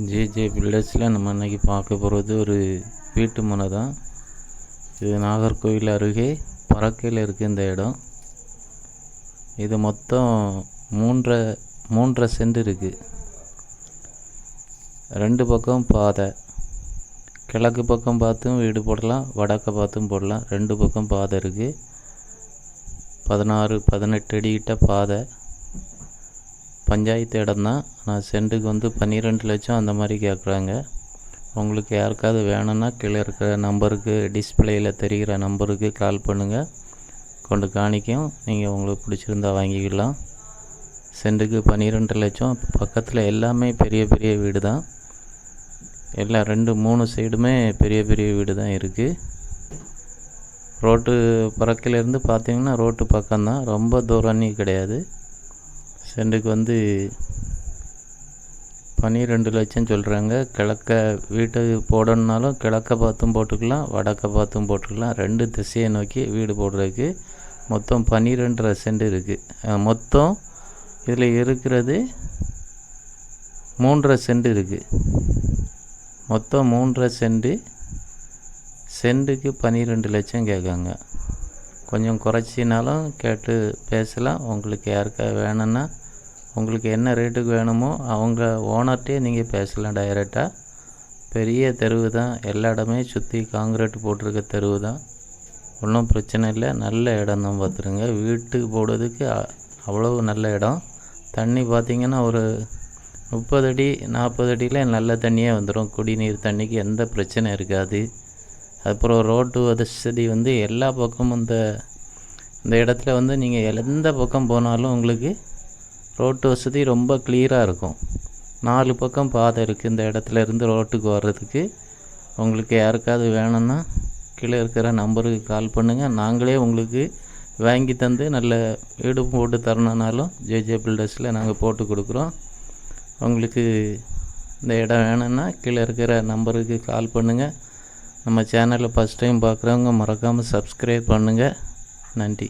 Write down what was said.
JJ பில்டர்ஸில் நம்ம இன்றைக்கி பார்க்க போகிறது ஒரு வீட்டு மனை தான். இது நாகர்கோவில் அருகே பறக்கையில் இருக்குது இந்த இடம். இது மொத்தம் மூன்றரை மூன்றரை சென்ட் இருக்குது ரெண்டு பக்கம் பாதை. கிழக்கு பக்கம் பார்த்தும் வீடு போடலாம் வடக்க பார்த்தும் போடலாம். ரெண்டு பக்கம் பாதை இருக்குது பதினாறு பதினெட்டு அடி கிட்ட பாதை. பஞ்சாயத்து இடம் தான் நான் சென்ட்டுக்கு வந்து பன்னிரெண்டு லட்சம் அந்த மாதிரி கேட்குறாங்க. உங்களுக்கு யாருக்காவது வேணும்னா கீழே இருக்கிற நம்பருக்கு டிஸ்பிளேயில் தெரிகிற நம்பருக்கு கால் பண்ணுங்கள் கொண்டு காணிக்கும். நீங்கள் உங்களுக்கு பிடிச்சிருந்தா வாங்கிக்கலாம். சென்ட்டுக்கு பன்னிரெண்டு லட்சம். பக்கத்தில் எல்லாமே பெரிய பெரிய வீடு தான் எல்லாம் ரெண்டு மூணு சைடுமே பெரிய பெரிய வீடு தான் இருக்குது ரோட்டு பறக்கிலேருந்து பார்த்தீங்கன்னா ரோட்டு பக்கம்தான். ரொம்ப தூரம் கிடையாது. சென்ட்டுக்கு வந்து பன்னிரெண்டு லட்சம் சொல்கிறாங்க கிழக்க வீட்டு போடணுன்னாலும் கிழக்க பார்த்தும் போட்டுக்கலாம் வடக்க பார்த்தும் போட்டுக்கலாம். ரெண்டு திசையை நோக்கி வீடு போடுறதுக்கு மொத்தம் பன்னிரெண்டரை சென்ட் இருக்குது மொத்தம் இதில் இருக்கிறது மூன்றரை சென்ட் இருக்குது மொத்தம் மூன்றரை சென்ட்டு சென்ட்டுக்கு பன்னிரெண்டு லட்சம் கேட்காங்க. கொஞ்சம் குறைச்சினாலும் கேட்டு பேசலாம். உங்களுக்கு யாருக்கா வேணும்னா உங்களுக்கு என்ன ரேட்டுக்கு வேணுமோ அவங்க ஓனர்கிட்டே நீங்கள் பேசலாம் டைரெக்டாக பெரிய தெருவு தான். எல்லா இடமே சுற்றி காங்கிரீட் போட்டிருக்க தெருவு தான். ஒன்றும் பிரச்சனை இல்லை. நல்ல இடம் தான் பார்த்துருங்க வீட்டுக்கு போடுறதுக்கு அவ்வளோ நல்ல இடம். தண்ணி பார்த்திங்கன்னா ஒரு முப்பது அடி நாற்பது அடியில் நல்ல தண்ணியே வந்துடும் குடிநீர் தண்ணிக்கு எந்த பிரச்சனை இருக்காது. அப்புறம் ரோட்டு வசதி வந்து எல்லா பக்கமும் இந்த இந்த இடத்துல வந்து நீங்கள் எந்த பக்கம் போனாலும் உங்களுக்கு ரோட்டு வசதி ரொம்ப கிளியராக இருக்கும். நாலு பக்கம் பாதை இருக்குது இந்த இடத்துல இருந்து ரோட்டுக்கு வர்றதுக்கு. உங்களுக்கு யாருக்காவது வேணும்னா கீழே இருக்கிற நம்பருக்கு கால் பண்ணுங்கள் நாங்களே உங்களுக்கு வாங்கி தந்து நல்ல வீடு போட்டு தரணுன்னாலும் ஜேஜே பில்டர்ஸில் நாங்கள் போட்டு கொடுக்குறோம். உங்களுக்கு இந்த இடம் வேணும்னா கீழே இருக்கிற நம்பருக்கு கால் பண்ணுங்கள் நம்ம சேனலை ஃபஸ்ட் டைம் பார்க்குறவங்க மறக்காமல் சப்ஸ்கிரைப் பண்ணுங்கள் நன்றி.